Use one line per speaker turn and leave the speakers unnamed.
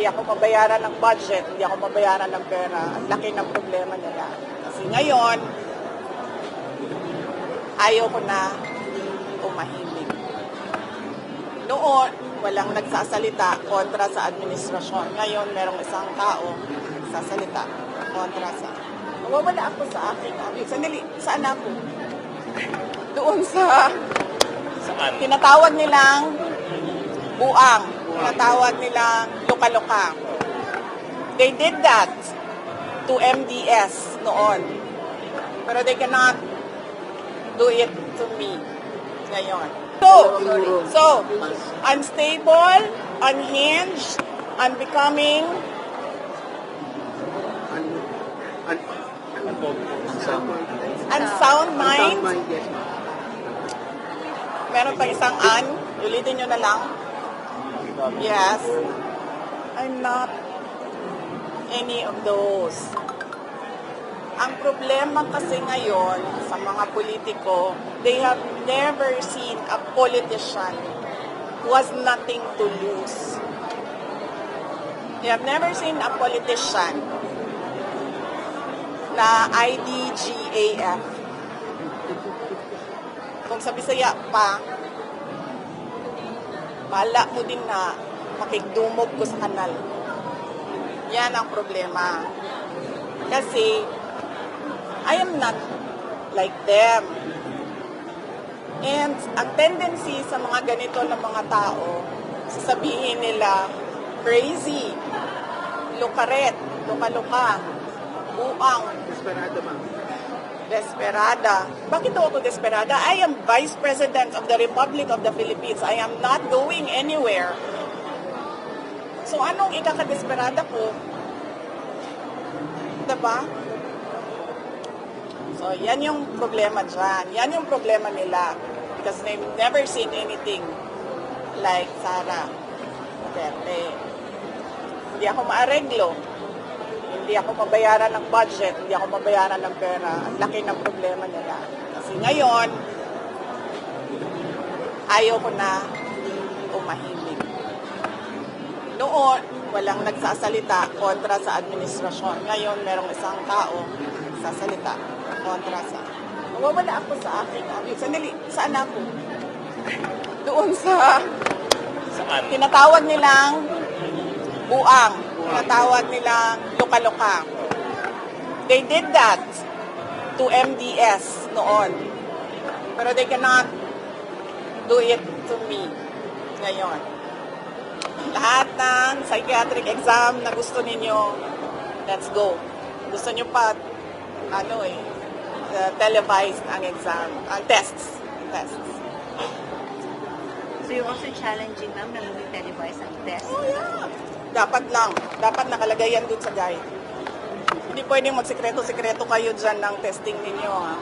hindi ako mabayaran ng budget, hindi ako mabayaran ng pera. Ang laki ng problema nila. Kasi ngayon, ayaw ko na umahimik. Noon, walang nagsasalita kontra sa administrasyon. Ngayon, merong isang tao sasalita kontra sa... Nawawala ako sa aking... Sandali, saan ako? Doon sa...
Saan?
Tinatawag nilang buang. Tinatawag nilang luka-luka. They did that to MDS noon. Pero they cannot do it to me ngayon. So, so unstable, unhinged, unbecoming,
Un, un, ano po? Sound
unsound mind. Meron pa isang an. Ulitin nyo na lang. Yes. I'm not any of those. Ang problema kasi ngayon sa mga politiko, they have never seen a politician who has nothing to lose. They have never seen a politician na IDGAF. Kung sa Bisaya pa, bala mo din na makigdumog ko sa kanal. Yan ang problema. Kasi, I am not like them. And ang tendency sa mga ganito na mga tao, sasabihin nila, crazy, lukaret, luka-luka, buang,
Desperado, ma'am.
Desperada. Bakit ako desperada? I am Vice President of the Republic of the Philippines. I am not going anywhere. So anong ikakadesperada ko? Diba? So yan yung problema dyan. Yan yung problema nila. Because they've never seen anything like Sara Duterte. Hindi ako maareglo hindi ako mabayaran ng budget, hindi ako mabayaran ng pera. Ang laki ng problema nila. Kasi ngayon, ayaw ko na umahimik. Noon, walang nagsasalita kontra sa administrasyon. Ngayon, merong isang tao sasalita kontra sa... Nawawala ako sa aking... Sandali, saan ako? Doon sa
Saan?
tinatawag nilang buang. Tinatawag nilang luka-luka. They did that to MDS noon. Pero they cannot do it to me ngayon. Lahat ng psychiatric exam na gusto ninyo, let's go. Gusto nyo pa, ano eh, uh, televised ang exam, ang tests. Tests.
So you're also challenging ma'am na hindi televised ang test.
Oh, yeah. Dapat lang. Dapat nakalagay yan dun sa guide. Hindi pwedeng magsikreto-sikreto kayo dyan ng testing ninyo. Ha?